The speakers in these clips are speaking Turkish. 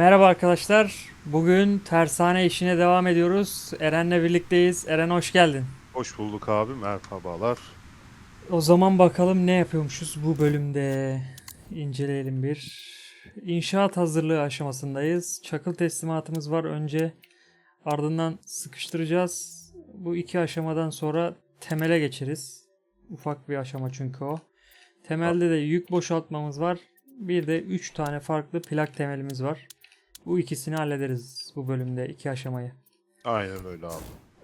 Merhaba arkadaşlar. Bugün tersane işine devam ediyoruz. Eren'le birlikteyiz. Eren hoş geldin. Hoş bulduk abi. Merhabalar. O zaman bakalım ne yapıyormuşuz bu bölümde. İnceleyelim bir. İnşaat hazırlığı aşamasındayız. Çakıl teslimatımız var önce. Ardından sıkıştıracağız. Bu iki aşamadan sonra temele geçeriz. Ufak bir aşama çünkü o. Temelde de yük boşaltmamız var. Bir de 3 tane farklı plak temelimiz var. Bu ikisini hallederiz bu bölümde iki aşamayı. Aynen öyle abi.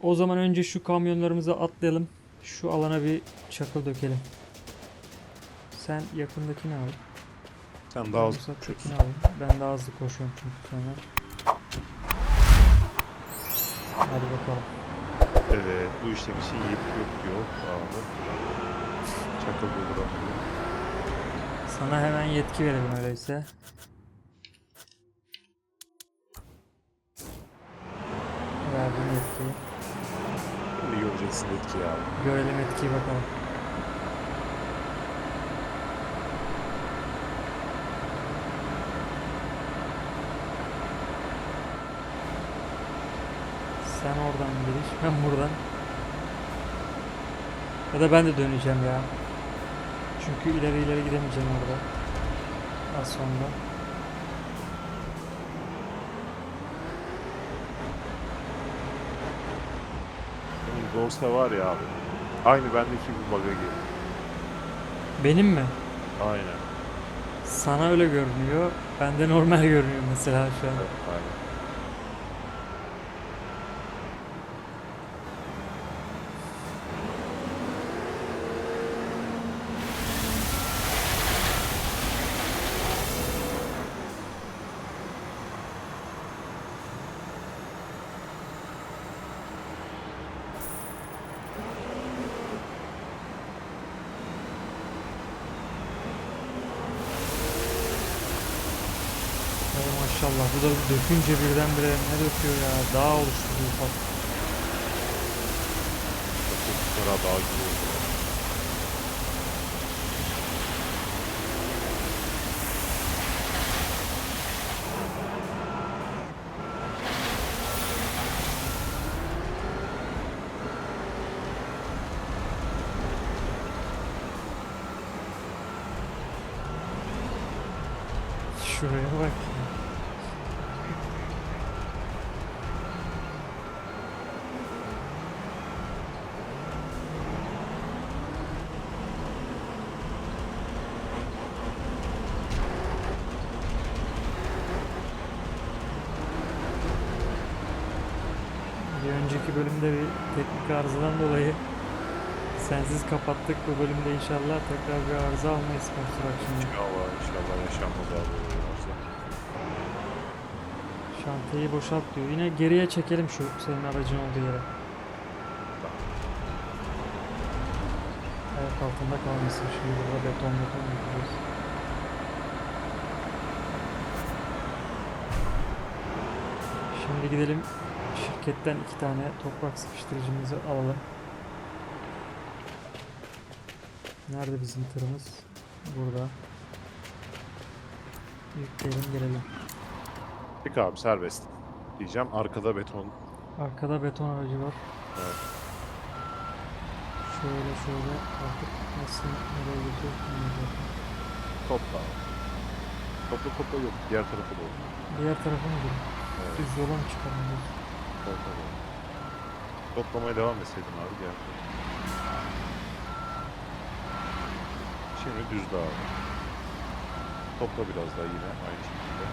O zaman önce şu kamyonlarımızı atlayalım. Şu alana bir çakıl dökelim. Sen yakındakini al. Sen daha hızlı koşuyorsun. al. Ben daha hızlı koşuyorum çünkü sonra. Hadi bakalım. Evet. Bu işte bir şey yiyip yok diyor abi. Çakıl bulduramıyor. Sana hemen yetki verelim öyleyse. Verdim yetkiyi. Şimdi göreceksin etki abi. Görelim etkiyi bakalım. Sen oradan giriş, ben buradan. Ya da ben de döneceğim ya. Çünkü ileri ileri gidemeyeceğim orada. Az sonra. Dorsa var ya abi. Aynı bendeki bir bug'a girdi. Benim mi? Aynen. Sana öyle görünüyor. Bende normal görünüyor mesela şu an. Evet, aynen. Ey maşallah bu da dökünce birdenbire ne döküyor ya. Dağ oluştu bu ufak. Çocuklara daha güzel oldu. Şuraya bak. ya. Bir önceki bölümde bir teknik arızadan dolayı sensiz kapattık. Bu bölümde inşallah tekrar bir arıza almayız Construction'da. İnşallah inşallah yaşanmaz abi. Şantiyeyi boşalt diyor. Yine geriye çekelim şu senin aracın olduğu yere. Ayak altında kalmasın. Şimdi burada beton beton yapıyoruz. Şimdi gidelim şirketten iki tane toprak sıkıştırıcımızı alalım. Nerede bizim tırımız? Burada. Yükleyelim gelelim. Peki abi serbest. Diyeceğim arkada beton. Arkada beton aracı var. Evet. Şöyle şöyle artık nasıl nereye gidiyor bilmiyorum. Topla. Topla topla yok. Diğer tarafa doğru. Diğer tarafa mı gidiyor? Evet. Düz yola mı çıkalım Topla doğru. Toplamaya devam etseydin abi gel. Şimdi düz daha. Topla biraz daha yine aynı şekilde.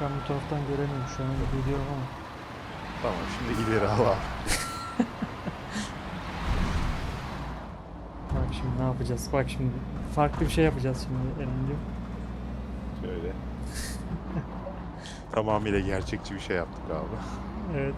Ben bu taraftan göremiyorum şu an video ama. Tamam şimdi ileri al abi. Bak şimdi ne yapacağız? Bak şimdi farklı bir şey yapacağız şimdi Eren'cim. Şöyle. Tamamıyla gerçekçi bir şey yaptık abi. Evet.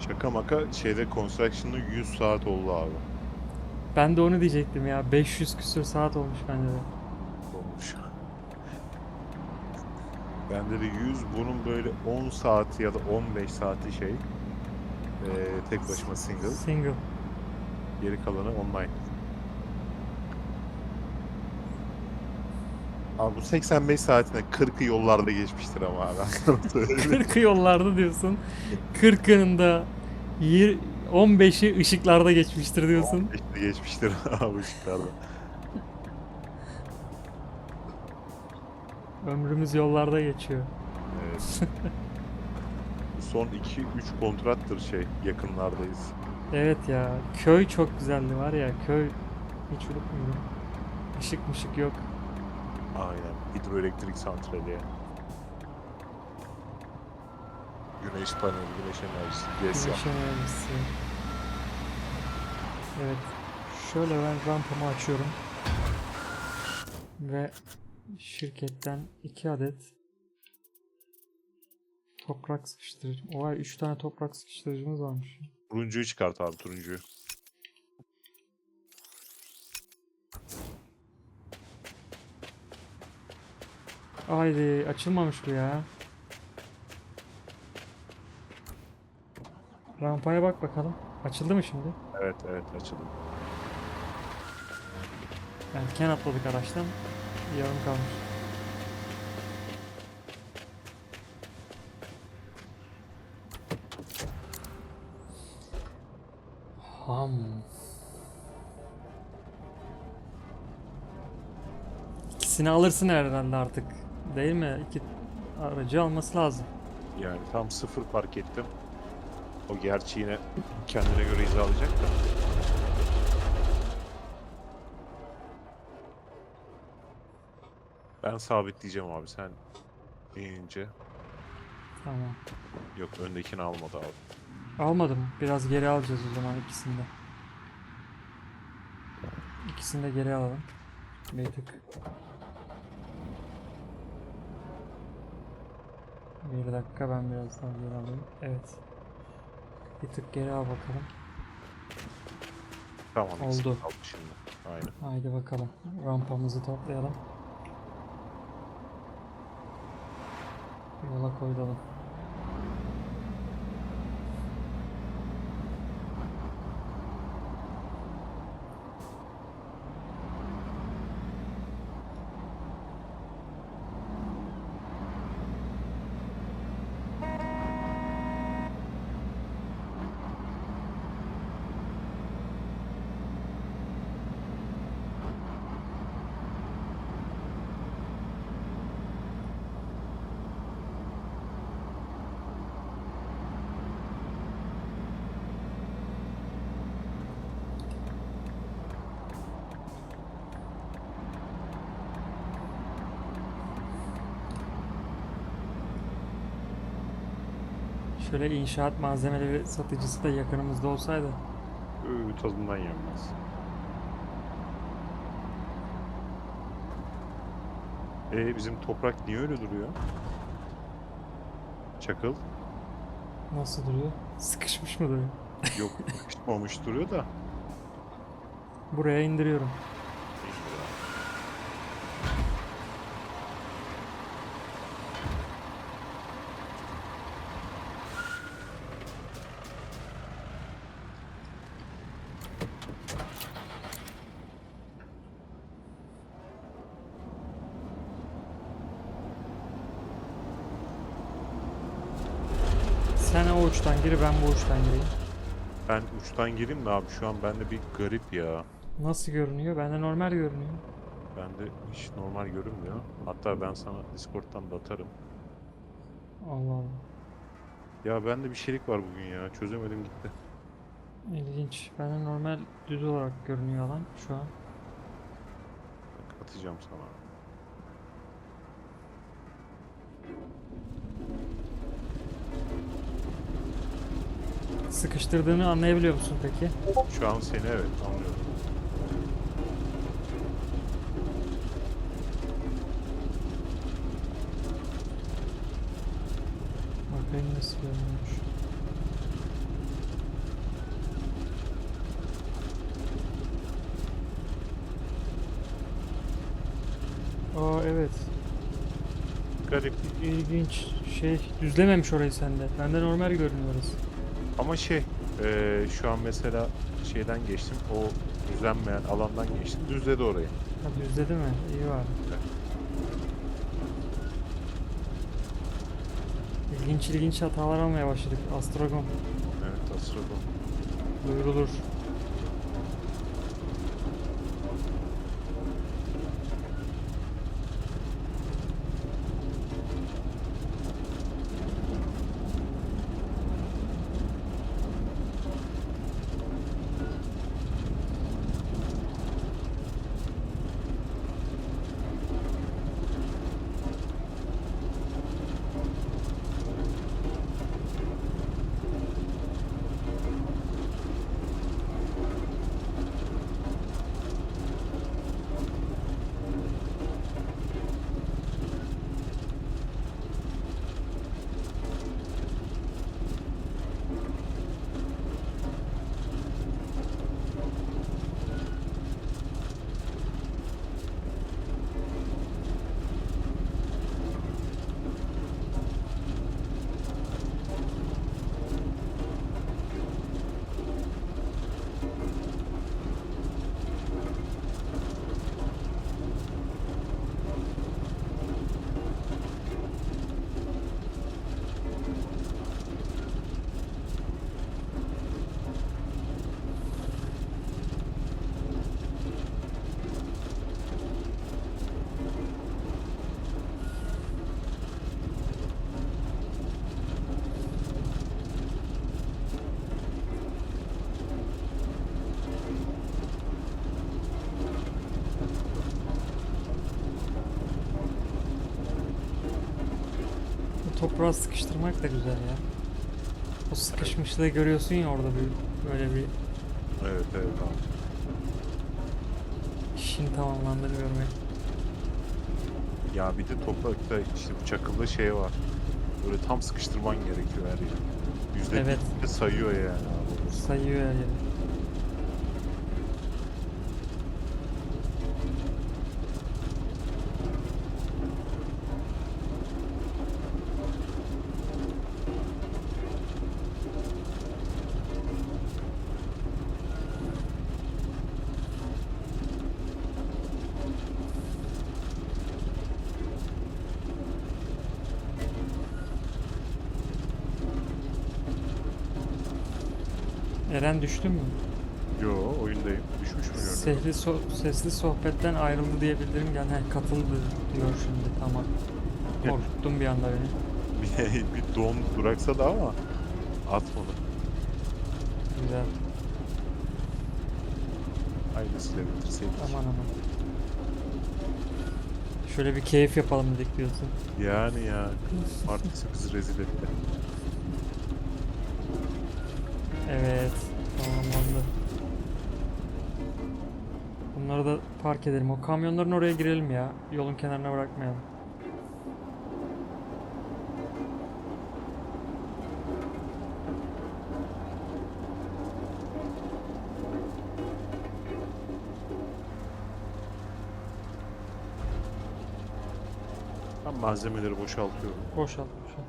Şaka maka şeyde construction'da 100 saat oldu abi. Ben de onu diyecektim ya. 500 küsür saat olmuş bende de. Olmuş. Bende de 100 bunun böyle 10 saati ya da 15 saati şey Ee, tek başıma single. Single. Geri kalanı online. Abi bu 85 saatinde 40'ı yollarda geçmiştir ama abi. Ben sana söyleyeyim. 40'ı yollarda diyorsun. 40'ının da yir- 15'i ışıklarda geçmiştir diyorsun. İşte geçmiştir abi ışıklarda. Ömrümüz yollarda geçiyor. Evet. Son 2-3 kontrattır şey yakınlardayız. Evet ya. Köy çok güzeldi var ya. Köy hiç unutmuyorum. Işık mışık yok. Aynen. Hidroelektrik santrali. Güneş paneli, güneş enerjisi, GES yap. Güneş enerjisi. Evet. Şöyle ben rampamı açıyorum. Ve şirketten 2 adet toprak sıkıştırıcı. Oha 3 tane toprak sıkıştırıcımız varmış. Turuncuyu çıkart abi turuncuyu. Haydi açılmamış bu ya. Rampaya bak bakalım. Açıldı mı şimdi? Evet evet açıldı. Erken atladık araçtan. Yarım kalmış. Ham. İkisini alırsın herhalde artık. Değil mi? İki aracı alması lazım. Yani tam sıfır park ettim. O gerçi yine kendine göre hizalayacak da. Ben sabitleyeceğim abi sen inince. Tamam. Yok öndekini almadı abi. Almadım. Biraz geri alacağız o zaman ikisini de. İkisini de geri alalım. Bir tık. Bir dakika ben biraz daha geri alayım. Evet. Bir tık geri al bakalım. Tamam Oldu. şimdi. Aynen. Haydi bakalım. Rampamızı toplayalım. Yola koyulalım. Şöyle inşaat malzemeleri satıcısı da yakınımızda olsaydı. Öğü tadından yenmez. Ee bizim toprak niye öyle duruyor? Çakıl. Nasıl duruyor? Sıkışmış mı duruyor? Yok sıkışmamış duruyor da. Buraya indiriyorum. Sen o uçtan gir ben bu uçtan gireyim. Ben uçtan gireyim de abi şu an bende bir garip ya. Nasıl görünüyor? Bende normal görünüyor. Bende hiç normal görünmüyor. Hatta ben sana Discord'dan da atarım. Allah Allah. Ya bende bir şeylik var bugün ya. Çözemedim gitti. İlginç. Bende normal düz olarak görünüyor alan şu an. Bak, atacağım sana. Sıkıştırdığını anlayabiliyor musun peki? Şu an seni evet anlıyorum. Bakayım nasıl görünüyormuş. Aa evet. Garip. İlginç. Şey düzlememiş orayı sende. Bende normal görünüyor orası. Ama şey, eee, şu an mesela şeyden geçtim, o düzenmeyen alandan geçtim, düzledi orayı. Ha düzledi mi? İyi var. İlginç ilginç hatalar almaya başladık. Astrogon Evet, Astrodon. duyurulur. Bu toprağı sıkıştırmak da güzel ya. O sıkışmışlığı görüyorsun ya orada bir böyle bir Evet, evet abi. işin tamamlandığını görmek. Ya bir de toprakta işte bu çakılda şey var. Böyle tam sıkıştırman gerekiyor her yeri. Yüzde Evet. bir de sayıyor yani abi. Sayıyor her yeri. Eren düştü mü? Yo oyundayım. Düşmüş mü gördün? Sehli so- sesli sohbetten ayrıldı diye bildirim geldi. He, katıldı diyor şimdi tamam. Korkuttun bir anda beni. bir, bir don duraksadı ama atmadı. Güzel. Aynısıyla bitirseydik. Aman aman. Şöyle bir keyif yapalım dedik diyorsun. Yani ya. Martisi bizi rezil etti. Evet. Park edelim. O kamyonların oraya girelim ya. Yolun kenarına bırakmayalım. Ben malzemeleri boşaltıyorum. Boşalt boşalt.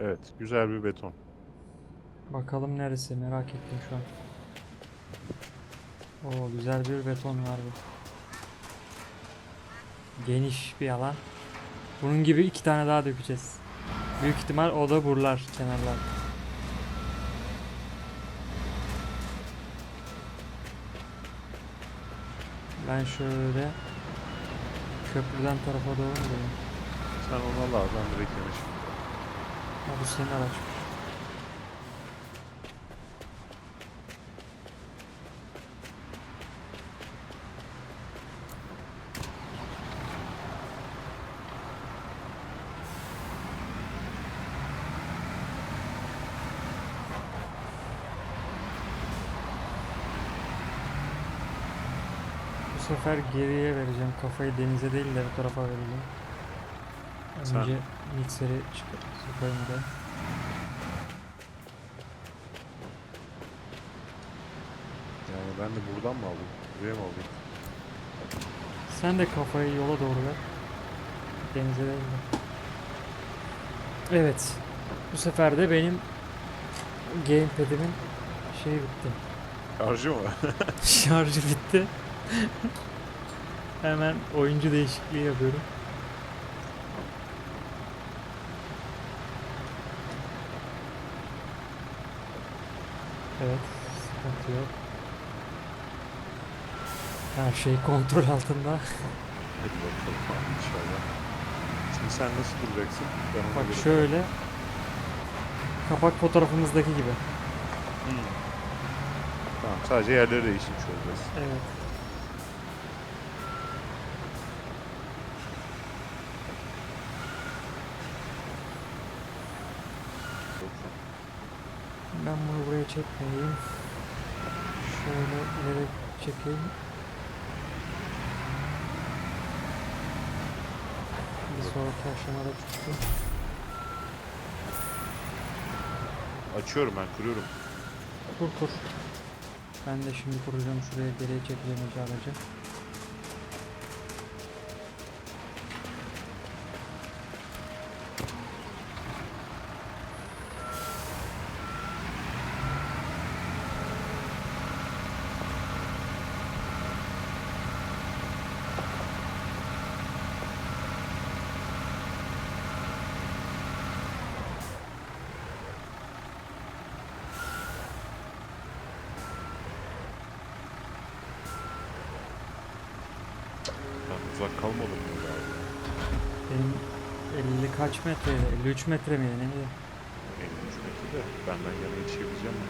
Evet, güzel bir beton. Bakalım neresi merak ettim şu an. Oo güzel bir beton var bu. Geniş bir alan. Bunun gibi iki tane daha dökeceğiz. Büyük ihtimal o da buralar kenarlar. Ben şöyle köprüden tarafa doğru gideyim? Sen onu al abi, ben direkt. Ha bu senin araç. Sefer geriye vereceğim kafayı denize değil de bu tarafa vereceğim. Sen- Önce mikseri çıkar, sokayım da. Yani ben de buradan mı alayım? Buraya mı alayım? Sen de kafayı yola doğru ver. denize değil de. Evet. Bu sefer de benim gamepad'imin şey bitti. Şarjı mı? Şarjı bitti. Hemen oyuncu değişikliği yapıyorum. Evet, sıkıntı yok. Her şey kontrol altında. Hadi bakalım abi inşallah. Şimdi sen nasıl duracaksın? Ben ona Bak göre- şöyle. Kapak fotoğrafımızdaki gibi. Hmm. Tamam sadece yerleri değiştirmiş olacağız. Evet. Ben bunu buraya çekmeyeyim. Şöyle ileri çekeyim. Bir sonraki aşamada çıktı. Açıyorum ben kuruyorum. Kur kur. Ben de şimdi kuracağım şuraya geriye çekeceğim aracı. Ben uzak kalmadım mı abi? Benim 50 kaç metreydi? 53 metre ne bileyim. 53 metre de benden yana yetişebileceğim mi?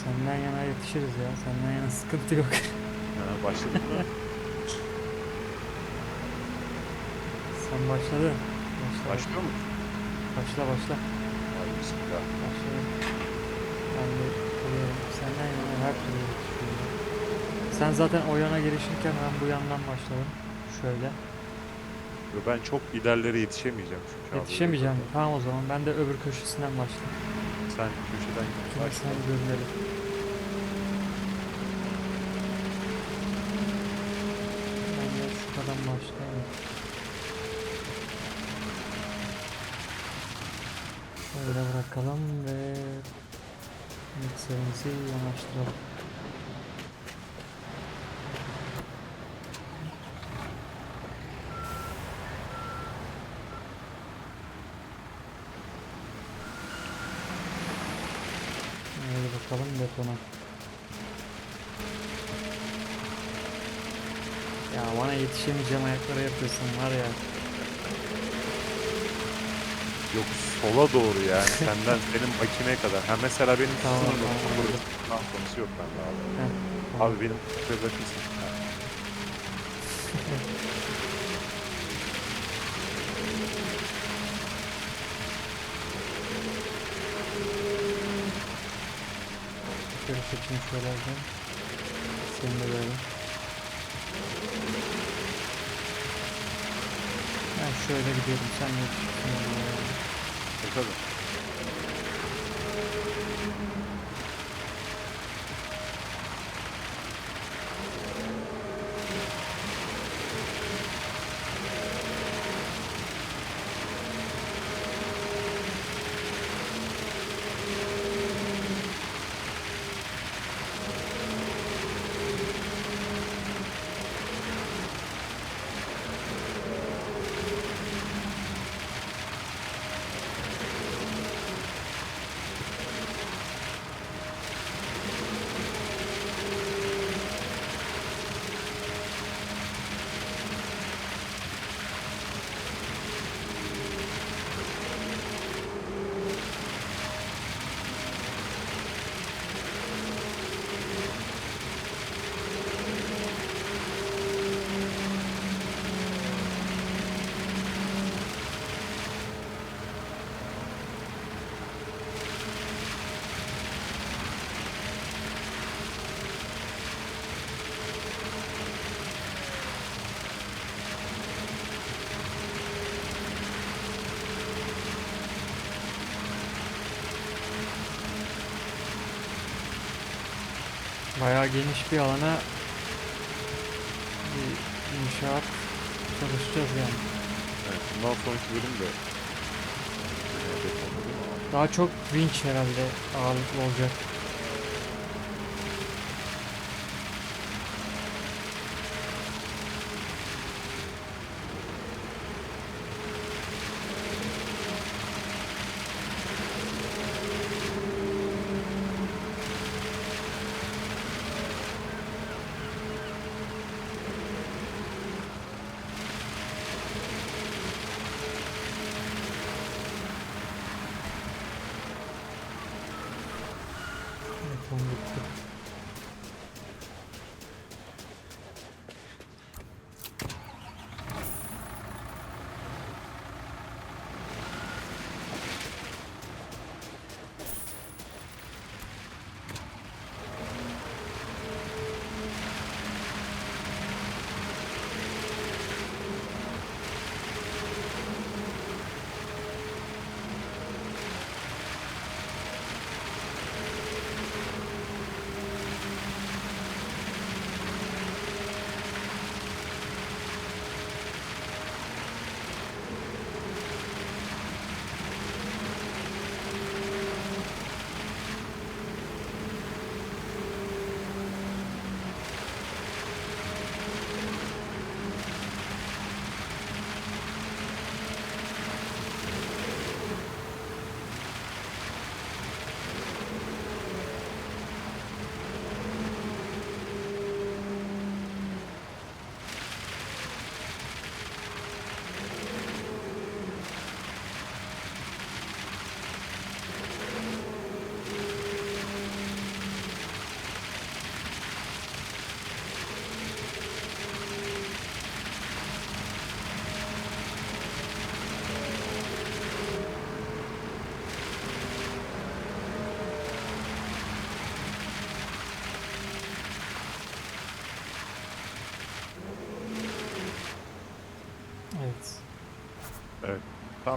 Senden yana yetişiriz ya. Senden yana sıkıntı yok. Ha, başladık mı? Sen başladın. Başla. Başlıyor mu? Başla başla. Hadi bismillah. Başlayalım. Ben de kuruyorum. Senden yana her türlü yetişiyorum. Sen zaten o yana girişirken ben bu yandan başladım. Şöyle. Yo, Ben çok ilerlere yetişemeyeceğim çünkü abi. Yetişemeyeceğim. Tamam o zaman. Ben de öbür köşesinden başlayayım. Sen köşeden başla. sen görünelim. Ben de şuradan başlayayım. Şöyle bırakalım ve mikserimizi yanaştıralım. Hadi betona. Ya bana yetişemeyeceğim ayaklara yapıyorsun var ya. Yok sola doğru yani senden benim makineye kadar. Ha mesela benim Tamam, tamam, burası. Tamam konusu yok bende abi. Heh, tamam. Abi benim bırakırsın. Ha. Şöyle alacağım. Seni de böyle. Ben şöyle gidiyorum sen yetişirsin oraya. E tabii. Bayağı geniş bir alana bir inşaat çalışacağız yani. Evet, bundan sonraki bölüm de? Daha çok winch herhalde ağırlıklı olacak.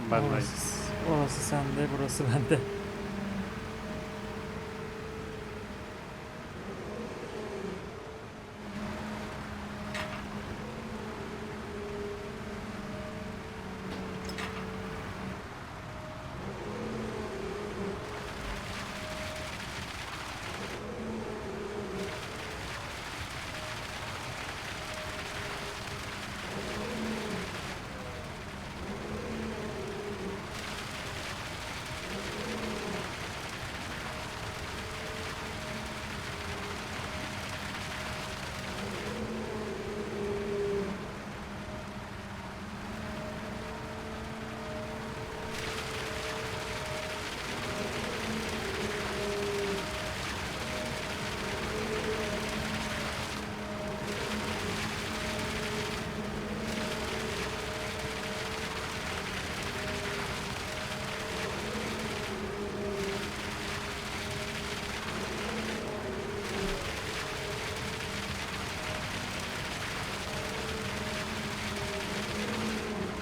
Tamam ben de orası, orası sende, burası bende.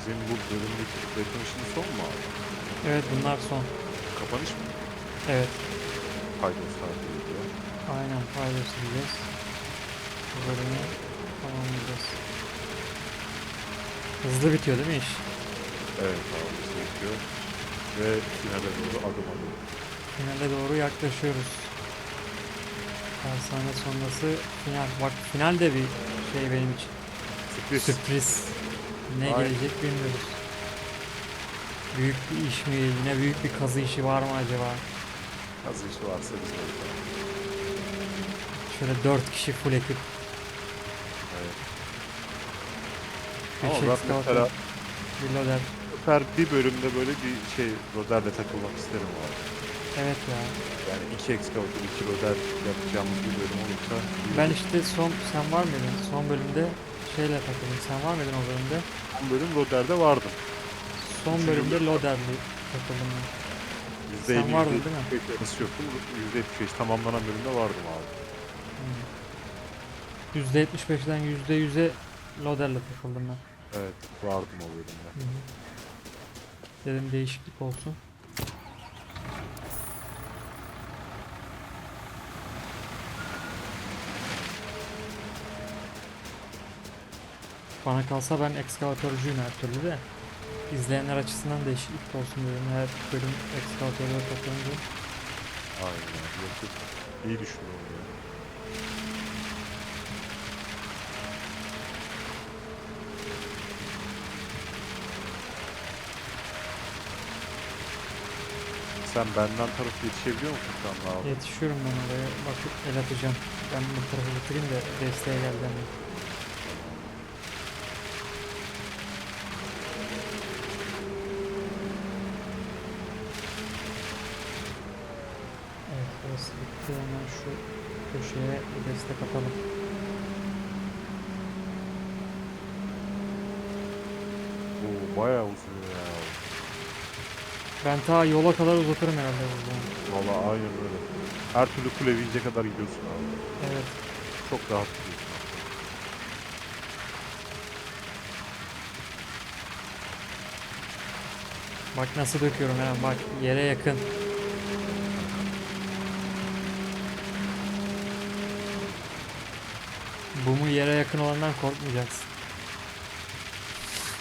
Senin bu bölümdeki işin son mu abi? Evet bunlar son. Kapanış mı? Evet. Paydos tarzı diyor. Aynen paylaşacağız. Bu bölümü tamamlayacağız. Hızlı bitiyor değil mi iş? Evet abi çekiyor. Ve finale doğru adım adım. Finale doğru yaklaşıyoruz. Tersane sonrası final. Bak final de bir şey benim için. Sürpriz. Sürpriz. Ne Aynen. gelecek bilmiyoruz. Büyük bir iş mi? Yine büyük bir kazı işi var mı acaba? Az işi varsa biz de. Şöyle 4 kişi full ekip. Evet. Ama şey ben excavator, mesela bir loader. sefer bir bölümde böyle bir şey roderle takılmak isterim abi. Evet ya. Yani iki excavator, iki roder yapacağımız bir bölüm olursa. Ben işte son sen var mıydın? Son bölümde şeyle takıldım. Sen var mıydın o bölümde? Son bölüm roderde vardım. Son Üçüncü bölümde bölüm- loaderli takıldım ben. Yüzde Sen elli, vardın değil mi? arası yoktu. Yüzde yetmiş beş tamamlanan bölümde vardım abi. %75'den %100'e loaderle takıldım ben. Evet vardım o bölümde. Hı hı. Dedim değişiklik olsun. Bana kalsa ben ekskavatörcüyüm her türlü de. izleyenler açısından değişiklik olsun dedim. Her bölüm ekskavatörler toplanınca. Aynen. Yok. İyi düşündün onu ya. Sen benden taraf yetişebiliyor musun şu anda abi? Yetişiyorum ben oraya. Bakıp el atacağım. Ben bu tarafı bitireyim de desteğe geldim. Evet burası bitti. Hemen şu köşeye bir destek atalım. Oo bayağı uzun ya. Ben ta yola kadar uzatırım herhalde o zaman. Valla aynen öyle. Her türlü kule kadar gidiyorsun abi. Evet. Çok rahat gidiyorsun. Bak nasıl döküyorum hemen bak yere yakın. Bumu yere yakın olandan korkmayacaksın.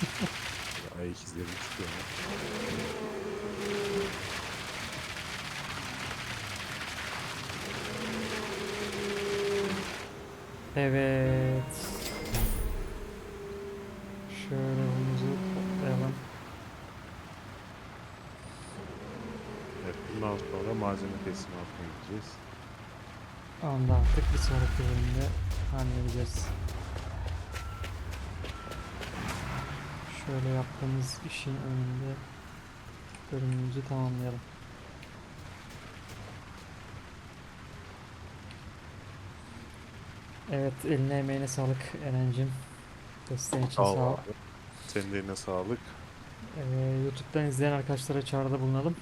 Ayak izlerim çıkıyor. Evet. Şöyle bumuzu toplayalım. Evet, bundan sonra malzeme teslimatına gideceğiz. Onu da artık bir sonraki bölümde halledeceğiz. Şöyle yaptığımız işin önünde bölümümüzü tamamlayalım. Evet eline emeğine sağlık Eren'cim. Desteğin için sağ ol. Senin de eline sağlık. Ee, YouTube'dan izleyen arkadaşlara çağrıda bulunalım.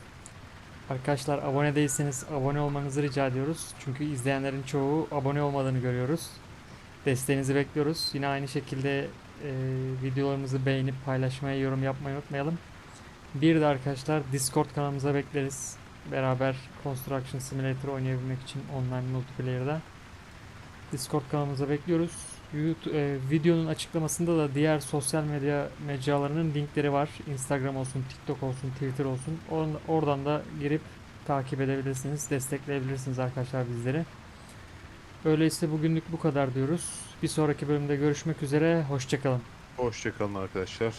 Arkadaşlar abone değilseniz abone olmanızı rica ediyoruz. Çünkü izleyenlerin çoğu abone olmadığını görüyoruz. Desteğinizi bekliyoruz. Yine aynı şekilde e, videolarımızı beğenip paylaşmayı, yorum yapmayı unutmayalım. Bir de arkadaşlar Discord kanalımıza bekleriz. Beraber Construction Simulator oynayabilmek için online multiplayer'da. Discord kanalımıza bekliyoruz. YouTube, e, videonun açıklamasında da diğer sosyal medya mecralarının linkleri var. Instagram olsun, TikTok olsun, Twitter olsun. Or- oradan da girip takip edebilirsiniz, destekleyebilirsiniz arkadaşlar bizleri. Öyleyse bugünlük bu kadar diyoruz. Bir sonraki bölümde görüşmek üzere. Hoşçakalın. Hoşçakalın arkadaşlar.